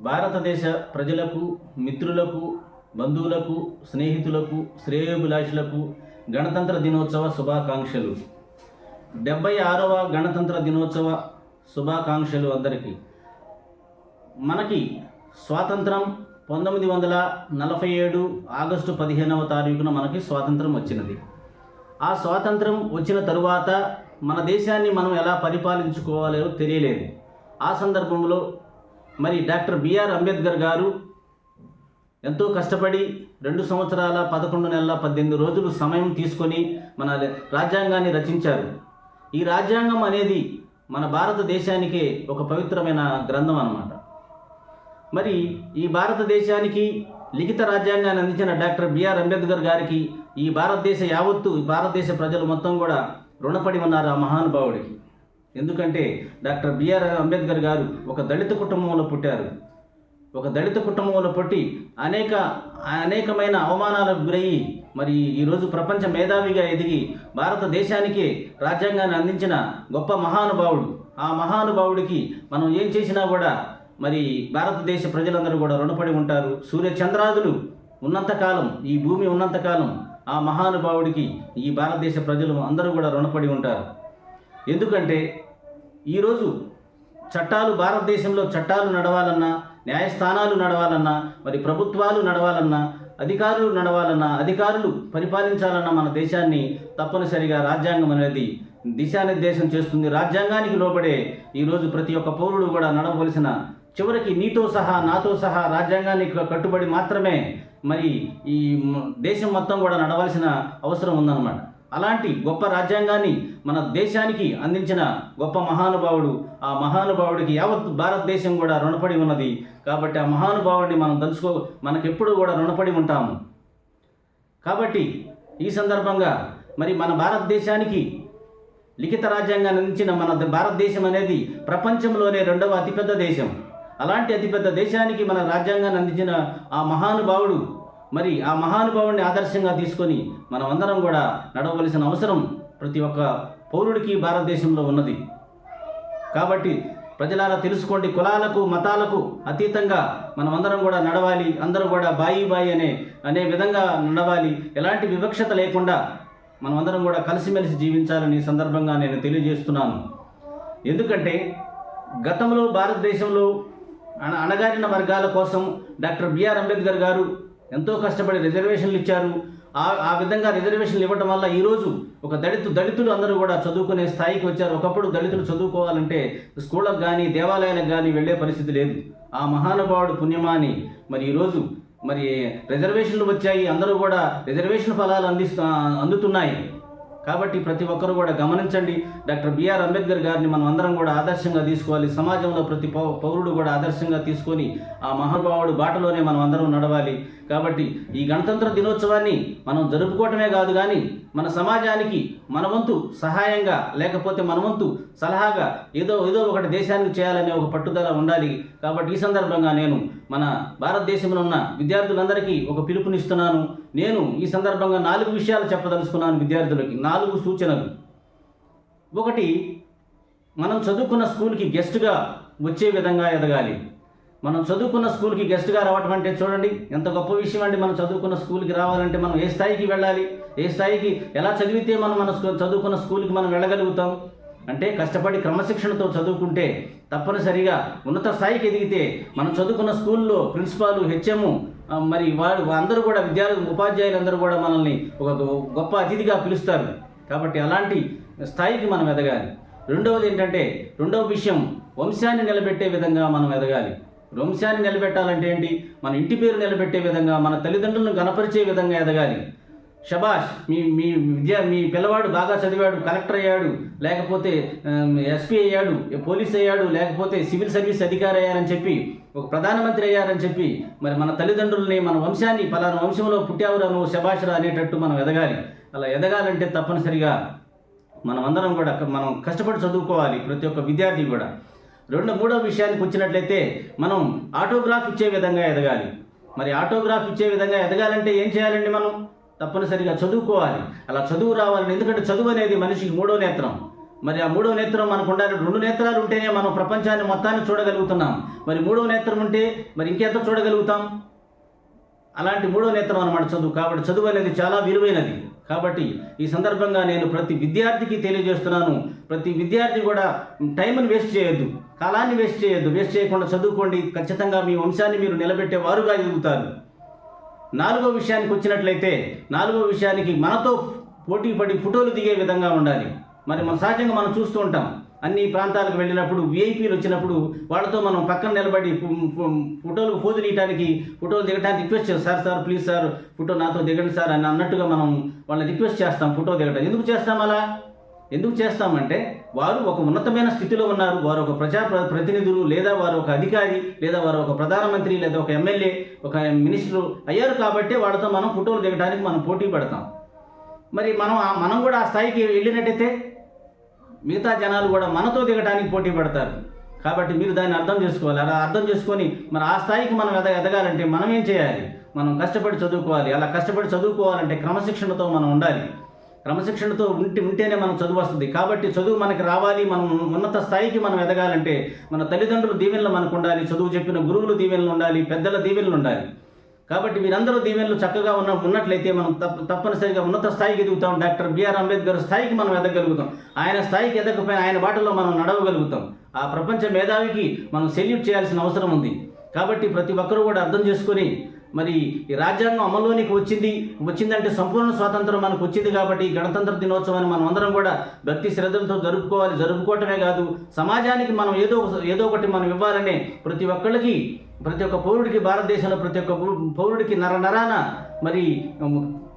భారతదేశ ప్రజలకు మిత్రులకు బంధువులకు స్నేహితులకు శ్రేయోభిలాషులకు గణతంత్ర దినోత్సవ శుభాకాంక్షలు. డెబ్బై ఆరవ గణతంత్ర దినోత్సవ శుభాకాంక్షలు అందరికీ. మనకి స్వాతంత్రం పంతొమ్మిది వందల నలభై ఏడు ఆగస్టు పదిహేనవ తారీఖున మనకి స్వాతంత్రం వచ్చినది. ఆ స్వాతంత్రం వచ్చిన తరువాత మన దేశాన్ని మనం ఎలా పరిపాలించుకోవాలో తెలియలేదు. ఆ సందర్భంలో మరి డాక్టర్ బిఆర్ అంబేద్కర్ గారు ఎంతో కష్టపడి రెండు సంవత్సరాల పదకొండు నెలల పద్దెనిమిది రోజులు సమయం తీసుకొని మన రాజ్యాంగాన్ని రచించారు. ఈ రాజ్యాంగం అనేది మన భారతదేశానికే ఒక పవిత్రమైన గ్రంథం అన్నమాట. మరి ఈ భారతదేశానికి లిఖిత రాజ్యాంగాన్ని అందించిన డాక్టర్ బిఆర్ అంబేద్కర్ గారికి ఈ భారతదేశ యావత్తు భారతదేశ ప్రజలు మొత్తం కూడా రుణపడి ఉన్నారు ఆ మహానుభావుడికి. ఎందుకంటే డాక్టర్ బిఆర్ అంబేద్కర్ గారు ఒక దళిత కుటుంబంలో పుట్టారు. ఒక దళిత కుటుంబంలో పుట్టి అనేక అనేకమైన అవమానాలకు గురయ్యి మరి ఈరోజు ప్రపంచ మేధావిగా ఎదిగి భారతదేశానికి రాజ్యాంగాన్ని అందించిన గొప్ప మహానుభావుడు. ఆ మహానుభావుడికి మనం ఏం చేసినా కూడా మరి భారతదేశ ప్రజలందరూ కూడా రుణపడి ఉంటారు. సూర్య చంద్రాదులు ఉన్నంతకాలం ఈ భూమి ఉన్నంతకాలం ఆ మహానుభావుడికి ఈ భారతదేశ ప్రజలు అందరూ కూడా రుణపడి ఉంటారు. ఎందుకంటే ఈరోజు చట్టాలు భారతదేశంలో చట్టాలు నడవాలన్నా న్యాయస్థానాలు నడవాలన్నా మరి ప్రభుత్వాలు నడవాలన్నా అధికారులు నడవాలన్నా అధికారులు పరిపాలించాలన్న మన దేశాన్ని తప్పనిసరిగా రాజ్యాంగం అనేది దిశానిర్దేశం చేస్తుంది. రాజ్యాంగానికి లోబడే ఈరోజు ప్రతి ఒక్క పౌరుడు కూడా నడవలసిన చివరికి నీతో సహా నాతో సహా రాజ్యాంగానికి కట్టుబడి మాత్రమే మరి ఈ దేశం మొత్తం కూడా నడవలసిన అవసరం ఉందన్నమాట. అలాంటి గొప్ప రాజ్యాంగాన్ని మన దేశానికి అందించిన గొప్ప మహానుభావుడు ఆ మహానుభావుడికి యావత్ భారతదేశం కూడా రుణపడి ఉన్నది. కాబట్టి ఆ మహానుభావుడిని మనం తలుచుకో మనకెప్పుడు కూడా రుణపడి ఉంటాము. కాబట్టి ఈ సందర్భంగా మరి మన భారతదేశానికి లిఖిత రాజ్యాంగాన్ని అందించిన మన ద- భారతదేశం అనేది ప్రపంచంలోనే రెండవ అతిపెద్ద దేశం. అలాంటి అతిపెద్ద దేశానికి మన రాజ్యాంగాన్ని అందించిన ఆ మహానుభావుడు మరి ఆ మహానుభావుడిని ఆదర్శంగా తీసుకొని మనం అందరం కూడా నడవలసిన అవసరం ప్రతి ఒక్క పౌరుడికి భారతదేశంలో ఉన్నది. కాబట్టి ప్రజలారా తెలుసుకోండి కులాలకు మతాలకు అతీతంగా మనం అందరం కూడా నడవాలి అందరూ కూడా బాయి బాయి అనే అనే విధంగా నడవాలి. ఎలాంటి వివక్షత లేకుండా మనం అందరం కూడా కలిసిమెలిసి జీవించాలని సందర్భంగా నేను తెలియజేస్తున్నాను. ఎందుకంటే గతంలో భారతదేశంలో అణ అణగారిన వర్గాల కోసం డాక్టర్ బిఆర్ అంబేద్కర్ గారు ఎంతో కష్టపడి రిజర్వేషన్లు ఇచ్చారు. ఆ ఆ విధంగా రిజర్వేషన్లు ఇవ్వడం వల్ల ఈరోజు ఒక దళితు దళితులు అందరూ కూడా చదువుకునే స్థాయికి వచ్చారు. ఒకప్పుడు దళితులు చదువుకోవాలంటే స్కూళ్ళకు కానీ దేవాలయాలకు కానీ వెళ్ళే పరిస్థితి లేదు. ఆ మహానుభావుడు పుణ్యమాని. మరి ఈరోజు మరి రిజర్వేషన్లు వచ్చాయి. అందరూ కూడా రిజర్వేషన్ ఫలాలు అందిస్తూ అందుతున్నాయి. కాబట్టి ప్రతి ఒక్కరూ కూడా గమనించండి. డాక్టర్ బిఆర్ అంబేద్కర్ గారిని మనం అందరం కూడా ఆదర్శంగా తీసుకోవాలి. సమాజంలో ప్రతి పౌ పౌరుడు కూడా ఆదర్శంగా తీసుకొని ఆ మహానుభావుడు బాటలోనే మనం అందరం నడవాలి. కాబట్టి ఈ గణతంత్ర దినోత్సవాన్ని మనం జరుపుకోవటమే కాదు కానీ మన సమాజానికి మన వంతు సహాయంగా లేకపోతే మన వంతు సలహాగా ఏదో ఏదో ఒకటి దేశానికి చేయాలనే ఒక పట్టుదల ఉండాలి. కాబట్టి ఈ సందర్భంగా నేను మన భారతదేశంలో ఉన్న విద్యార్థులందరికీ ఒక పిలుపునిస్తున్నాను. నేను ఈ సందర్భంగా నాలుగు విషయాలు చెప్పదలుచుకున్నాను విద్యార్థులకి. నాలుగు సూచనలు. ఒకటి మనం చదువుకున్న స్కూల్కి గెస్ట్గా వచ్చే విధంగా ఎదగాలి. మనం చదువుకున్న స్కూల్కి గెస్ట్గా రావటం అంటే చూడండి ఎంత గొప్ప విషయం అండి. మనం చదువుకున్న స్కూల్కి రావాలంటే మనం ఏ స్థాయికి వెళ్ళాలి? ఏ స్థాయికి ఎలా చదివితే మనం మన చదువుకున్న స్కూల్కి మనం వెళ్ళగలుగుతాం? అంటే కష్టపడి క్రమశిక్షణతో చదువుకుంటే తప్పనిసరిగా ఉన్నత స్థాయికి ఎదిగితే మనం చదువుకున్న స్కూల్లో ప్రిన్సిపాల్ హెచ్ఎం మరి వాడు అందరూ కూడా విద్యార్థులు ఉపాధ్యాయులు అందరూ కూడా మనల్ని ఒక గొప్ప అతిథిగా పిలుస్తారు. కాబట్టి అలాంటి స్థాయికి మనం ఎదగాలి. రెండవది ఏంటంటే రెండవ విషయం వంశాన్ని నిలబెట్టే విధంగా మనం ఎదగాలి. వంశాన్ని నిలబెట్టాలంటే ఏంటి? మన ఇంటి పేరు నిలబెట్టే విధంగా మన తల్లిదండ్రులను గనపరిచే విధంగా ఎదగాలి. షబాష్ మీ మీ విద్య మీ పిల్లవాడు బాగా చదివాడు కలెక్టర్ అయ్యాడు లేకపోతే ఎస్పీ అయ్యాడు పోలీస్ అయ్యాడు లేకపోతే సివిల్ సర్వీస్ అధికారి అయ్యారని చెప్పి ఒక ప్రధానమంత్రి అయ్యారని చెప్పి మరి మన తల్లిదండ్రుల్ని మన వంశాన్ని పలానా వంశంలో పుట్టావురా నువ్వు శబాషరా అనేటట్టు మనం ఎదగాలి. అలా ఎదగాలంటే తప్పనిసరిగా మనం అందరం కూడా మనం కష్టపడి చదువుకోవాలి ప్రతి ఒక్క విద్యార్థి కూడా. రెండు మూడో విషయానికి వచ్చినట్లయితే మనం ఆటోగ్రాఫ్ ఇచ్చే విధంగా ఎదగాలి. మరి ఆటోగ్రాఫ్ ఇచ్చే విధంగా ఎదగాలంటే ఏం చేయాలండి మనం? తప్పనిసరిగా చదువుకోవాలి. అలా చదువు రావాలని ఎందుకంటే చదువు అనేది మనిషికి మూడో నేత్రం. మరి ఆ మూడో నేత్రం మనకు ఉండాలి. రెండు నేత్రాలు ఉంటేనే మనం ప్రపంచాన్ని మొత్తాన్ని చూడగలుగుతున్నాం. మరి మూడో నేత్రం ఉంటే మరి ఇంకెంత చూడగలుగుతాం? అలాంటి మూడో నేత్రం అనమాట చదువు. కాబట్టి చదువు అనేది చాలా విలువైనది. కాబట్టి ఈ సందర్భంగా నేను ప్రతి విద్యార్థికి తెలియజేస్తున్నాను. ప్రతి విద్యార్థి కూడా టైంని వేస్ట్ చేయొద్దు. కాలాన్ని వేస్ట్ చేయొద్దు. వేస్ట్ చేయకుండా చదువుకోండి. ఖచ్చితంగా మీ వంశాన్ని మీరు నిలబెట్టే వారుగా ఎదుగుతారు. నాలుగో విషయానికి వచ్చినట్లయితే నాలుగో విషయానికి మనతో పోటీ పడి ఫోటోలు దిగే విధంగా ఉండాలి. మరి మన సహజంగా మనం చూస్తూ ఉంటాం. అన్ని ప్రాంతాలకు వెళ్ళినప్పుడు విఐపీలు వచ్చినప్పుడు వాళ్ళతో మనం పక్కన నిలబడి ఫోటోలు పోజు తీయడానికి ఫోటోలు దిగడానికి రిక్వెస్ట్ చేస్తాం sir sir please sir photo నాతో దిగండి సార్ అని అన్నట్టుగా మనం వాళ్ళని రిక్వెస్ట్ చేస్తాం ఫోటో దిగడం ఎందుకు చేస్తాం అలా? ఎందుకు చేస్తామంటే వారు ఒక ఉన్నతమైన స్థితిలో ఉన్నారు. వారు ఒక ప్రజా ప్ర- ప్రతినిధులు లేదా వారు ఒక అధికారి లేదా వారు ఒక ప్రధానమంత్రి లేదా ఒక ఎమ్మెల్యే ఒక మినిస్టర్ అయ్యారు కాబట్టి వాళ్ళతో మనం ఫోటోలు దిగడానికి మనం పోటీ పడతాం. మరి మనం మనం కూడా ఆ స్థాయికి వెళ్ళినట్టయితే మిగతా జనాలు కూడా మనతో దిగడానికి పోటీ పడతారు. కాబట్టి మీరు దాన్ని అర్థం చేసుకోవాలి. అలా అర్థం చేసుకొని మరి ఆ స్థాయికి మనం ఎద ఎదగాలంటే మనం ఏం చేయాలి? మనం కష్టపడి చదువుకోవాలి. అలా కష్టపడి చదువుకోవాలంటే క్రమశిక్షణతో మనం ఉండాలి. క్రమశిక్షణతో ఉంటే ఉంటేనే మనం చదువు వస్తుంది. కాబట్టి చదువు మనకి రావాలి. మనం ఉన్నత స్థాయికి మనం ఎదగాలంటే మన తల్లిదండ్రుల దీవెనలు మనకు ఉండాలి. చదువు చెప్పిన గురువుల దీవెనలు ఉండాలి. పెద్దల దీవెనలు ఉండాలి. కాబట్టి వీరందరూ దీవెనలు చక్కగా ఉన్న ఉన్నట్లయితే మనం తప్ప తప్పనిసరిగా ఉన్నత స్థాయికి ఎదుగుతాం. డాక్టర్ బిఆర్ అంబేద్కర్ స్థాయికి మనం ఎదగలుగుతాం. ఆయన స్థాయికి ఎదగకపోయినా ఆయన బాటలో మనం నడవగలుగుతాం. ఆ ప్రపంచ మేధావికి మనం సెల్యూట్ చేయాల్సిన అవసరం ఉంది. కాబట్టి ప్రతి ఒక్కరూ కూడా అర్థం చేసుకొని మరి ఈ రాజ్యాంగం అమల్లోనికి వచ్చింది వచ్చిందంటే సంపూర్ణ స్వాతంత్రం మనకు వచ్చింది కాబట్టి గణతంత్ర దినోత్సవాన్ని మనం అందరం కూడా భక్తి శ్రద్ధలతో జరుపుకోవాలి. జరుపుకోవటమే కాదు సమాజానికి మనం ఏదో ఏదో ఒకటి మనం ఇవ్వాలనే ప్రతి ఒక్కళ్ళకి ప్రతి ఒక్క పౌరుడికి భారతదేశంలో ప్రతి ఒక్క పౌరుడికి నర నరాన మరి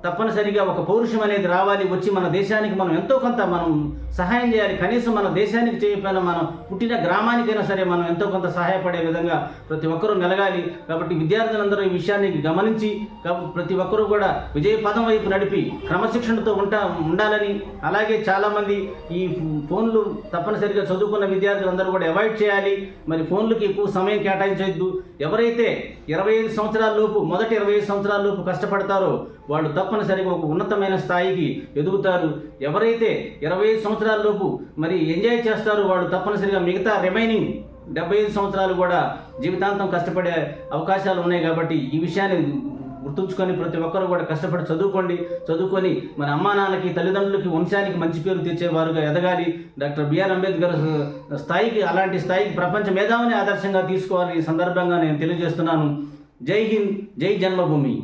తప్పనిసరిగా ఒక పౌరుషం అనేది రావాలి వచ్చి మన దేశానికి మనం ఎంతో కొంత మనం సహాయం చేయాలి. కనీసం మన దేశానికి చేయకపోయినా మనం పుట్టిన గ్రామానికైనా సరే మనం ఎంతో కొంత సహాయపడే విధంగా ప్రతి ఒక్కరూ మెలగాలి. కాబట్టి విద్యార్థులందరూ ఈ విషయాన్ని గమనించి ప్రతి ఒక్కరూ కూడా విజయ పదం వైపు నడిపి క్రమశిక్షణతో ఉంటా ఉండాలని అలాగే చాలామంది ఈ ఫోన్లు తప్పనిసరిగా చదువుకున్న విద్యార్థులందరూ కూడా అవాయిడ్ చేయాలి. మరి ఫోన్లకి ఎక్కువ సమయం కేటాయించవద్దు ఎవరైతే ఇరవై ఐదు సంవత్సరాల లోపు మొదటి ఇరవై ఐదు సంవత్సరాల లోపు కష్టపడతారో వాళ్ళు తప్పనిసరిగా ఒక ఉన్నతమైన స్థాయికి ఎదుగుతారు. ఎవరైతే ఇరవై ఐదు సంవత్సరాలలోపు మరి ఎంజాయ్ చేస్తారో వాళ్ళు తప్పనిసరిగా మిగతా రిమైనింగ్ డెబ్బై ఐదు సంవత్సరాలు కూడా జీవితాంతం కష్టపడే అవకాశాలు ఉన్నాయి కాబట్టి ఈ విషయాన్ని గుర్తుంచుకొని ప్రతి ఒక్కరు కూడా కష్టపడి చదువుకోండి. చదువుకొని మన అమ్మా నాన్నకి తల్లిదండ్రులకి వంశానికి మంచి పేరు తెచ్చేవారుగా ఎదగాలి. డాక్టర్ బిఆర్ అంబేద్కర్ స్థాయికి అలాంటి స్థాయికి ప్రపంచ మేధావిని ఆదర్శంగా తీసుకోవాలని ఈ సందర్భంగా నేను తెలియజేస్తున్నాను. జై హింద్ జై జన్మభూమి.